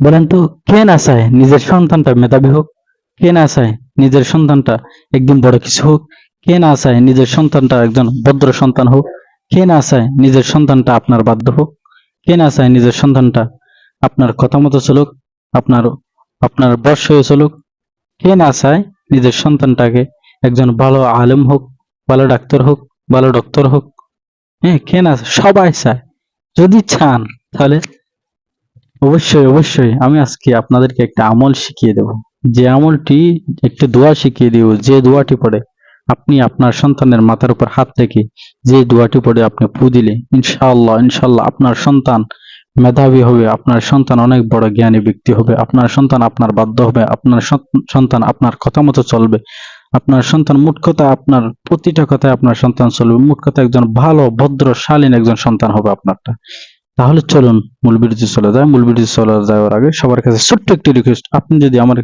বলেন তো, কে না চায় নিজের সন্তানটা মেধাবী হোক? কে না চায় নিজের সন্তানটা একদিন বড় কিছু হোক? কে না চায় নিজের সন্তানটা একজন ভদ্র সন্তান হোক? কে না চায় নিজের সন্তানটা আপনার বাধ্য হোক? কে না চায় নিজের সন্তানটা আপনার কথা মতো চলুক? আপনার আপনার বর্ষ হয়ে চলুক? কে না চায় নিজের সন্তানটাকে একজন ভালো আলেম হোক, ভালো ডাক্তার হোক, ভালো ডক্টর হোক? হ্যাঁ কে না, সবাই চায়। যদি চান, তাহলে অবশ্যই অবশ্যই। আমি আজকে আপনাদেরকে একটা আমল শিখিয়ে দেব। যে আমলটি একটি দোয়া শিখিয়ে দেব, যে দোয়াটি পড়ে আপনি আপনার সন্তানের মাথার উপর হাত রেখে যে দোয়াটি পড়ে আপনি ফু দিলে, ইনশাআল্লাহ ইনশাআল্লাহ আপনার সন্তান মেধাবী হবে, আপনার সন্তান অনেক বড় জ্ঞানী ব্যক্তি হবে, আপনার সন্তান আপনার বাধ্য হবে, আপনার সন- সন্তান আপনার কথা মতো চলবে, আপনার সন্তান মোট কথা আপনার প্রতিটা কথায় আপনার সন্তান চলবে, মোট কথা একজন ভালো, ভদ্র, শালীন একজন সন্তান হবে আপনারটা। তাহলে চলুন মূল ভিডিওতে চলে যায় মূল ভিডিওতে চলে যাওয়ার আগে সবার কাছে ছোট্ট একটি রিকোয়েস্ট আপনি যদি আমার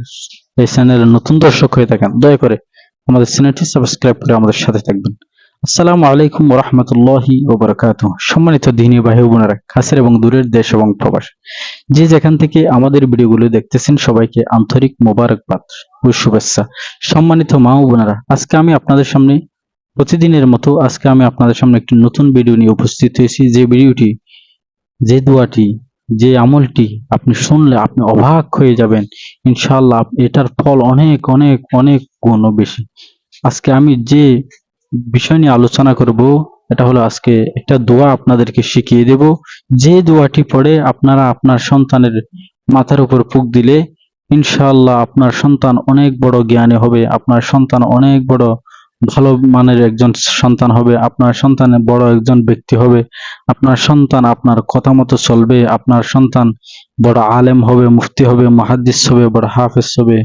এই চ্যানেলের নতুন দর্শক হয়ে থাকেন, দয়া করে আমাদের চ্যানেলটি সাবস্ক্রাইব করে আমাদের সাথে থাকবেন। আসসালামু আলাইকুম রাহমাতুল্লাহি ওয়া বারাকাতুহু সম্মানিত দিনী ভাই বোনেরা, কাছের এবং দূরের দেশ এবং প্রবাস। যে যেখান থেকে আমাদের ভিডিওগুলো দেখতেছেন, সবাইকে আন্তরিক মোবারকবাদ ও শুভেচ্ছা। সম্মানিত মা ও বোনেরা, আজকে আমি আপনাদের সামনে, প্রতিদিনের মতো আজকে আমি আপনাদের সামনে একটি নতুন ভিডিও নিয়ে উপস্থিত হয়েছি। যে ভিডিওটি যে দোয়াটি, যে আমলটি আপনি শুনলে আপনি অবাক হয়ে যাবেন। ইনশাল্লাহ এটার ফল অনেক অনেক অনেক গুণ বেশি। আজকে আমি যে বিষয় নিয়ে আলোচনা করব, এটা হলো আজকে একটা দোয়া আপনাদেরকে শিখিয়ে দেব। যে দোয়াটি পড়ে আপনারা আপনার সন্তানের মাথার উপর ফুক দিলে ইনশাল্লাহ আপনার সন্তান অনেক বড় জ্ঞানী হবে, আপনার সন্তান অনেক বড় ভালো মানের একজন সন্তান হবে, আপনার সন্তান বড় একজন ব্যক্তি হবে, আপনার সন্তান আপনার কথা মতো চলবে, আপনার সন্তান বড় আলেম হবে, মুফতি হবে, মুহাদ্দিস হবে, বড় হাফেজ হবে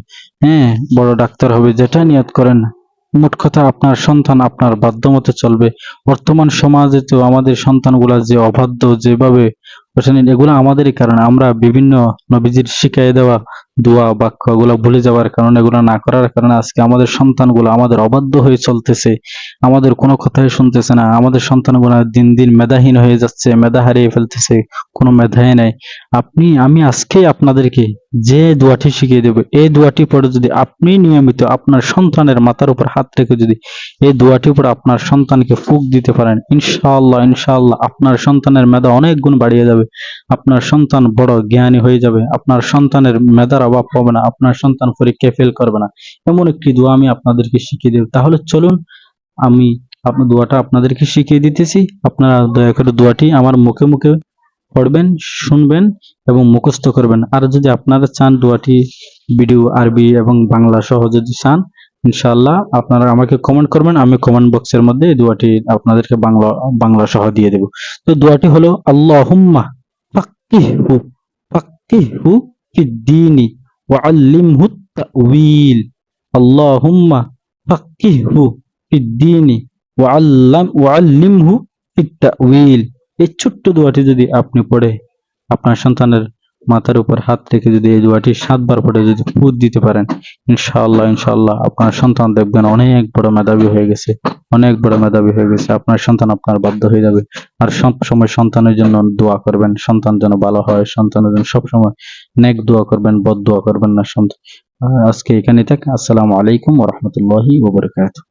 হ্যাঁ বড় ডাক্তার হবে যেটা নিয়ত করেন, মোট কথা আপনার সন্তান আপনার বাধ্য মতো চলবে। বর্তমান সমাজে তো আমাদের সন্তানগুলা যে অবাধ্য, যেভাবে এগুলো আমাদেরই কারণে। আমরা বিভিন্ন নবীজির শিখাই দেওয়া দোয়া বাক্য এগুলো ভুলে যাওয়ার কারণে, এগুলো না করার কারণে আজকে আমাদের সন্তানগুলো আমাদের অবাধ্য হয়ে চলতেছে। আমাদের কোনো কথাই শুনতেছে না। আমাদের সন্তানগুলো দিন দিন মেধাহীন হয়ে যাচ্ছে, মেধা হারিয়ে ফেলতেছে, কোনো মেধাই নাই। আপনি, আমি আজকে আপনাদেরকে যে দোয়াটি শিখিয়ে দেব, এই দোয়াটি পড়ে যদি আপনি নিয়মিত আপনার সন্তানের মাথার উপর হাত রেখে যদি এই দোয়াটি পড়ে আপনার সন্তানকে ফুক দিতে পারেন, ইনশাআল্লাহ ইনশাআল্লাহ আপনার সন্তানের মেধা অনেক গুণ বাড়িয়ে যাবে। আপনার সন্তান বড় জ্ঞানী হয়ে যাবে। আপনার সন্তানের মেধার অভাব পাবে না, আপনার সন্তান পরীক্ষায় ফেল করবে না। এমন একটি দোয়া আমি আপনাদেরকে শিখিয়ে দেব। তাহলে চলুন, আমি আপনার দোয়াটা আপনাদেরকে শিখিয়ে দিতেছি। আপনারা দয়া করে দোয়াটি আমার মুখে মুখে পড়বেন, শুনবেন এবং মুখস্থ করবেন। আর যদি আপনারা চান দোয়াটি ভিডিও আরবি এবং বাংলা সহ যদি চান, ইনশাআল্লাহ আপনারা আমাকে কমেন্ট করবেন। আমি কমেন্ট বক্সের মধ্যে এই দোয়াটি আপনাদেরকে বাংলা বাংলা সহ দিয়ে দেব। তো দোয়াটি হলো, আল্লাহুম্মা ফাক্কিহু ফাক্কিহু ফিদ্দীনি আল্লিমহু তাউইল আল্লাহুম্মা ফাক্কিহু ফিদ্দীনি ওয়া আল্লাম ওয়া আল্লিমহু ফিত্তাউইল এই ছোট্ট দোয়াটি যদি আপনি পড়ে, আপনার সন্তানের মাথার উপর হাত রেখে যদি এই দোয়াটি সাতবার পড়ে যদি ফুট দিতে পারেন, ইনশাআল্লাহ ইনশাআল্লাহ আপনার সন্তান দেখবেন অনেক বড় মেধাবী হয়ে গেছে, অনেক বড় মেধাবী হয়ে গেছে, আপনার সন্তান আপনার বাধ্য হয়ে যাবে। আর সব সময় সন্তানের জন্য দোয়া করবেন, সন্তান যেন ভালো হয়, সন্তানের জন্য সবসময় নেক দোয়া করবেন, বদ দোয়া করবেন না, সন্তান। আজকে এখানে থাক, আসসালামু আলাইকুম ওয়া রাহমাতুল্লাহি ওয়া বারাকাতুহু।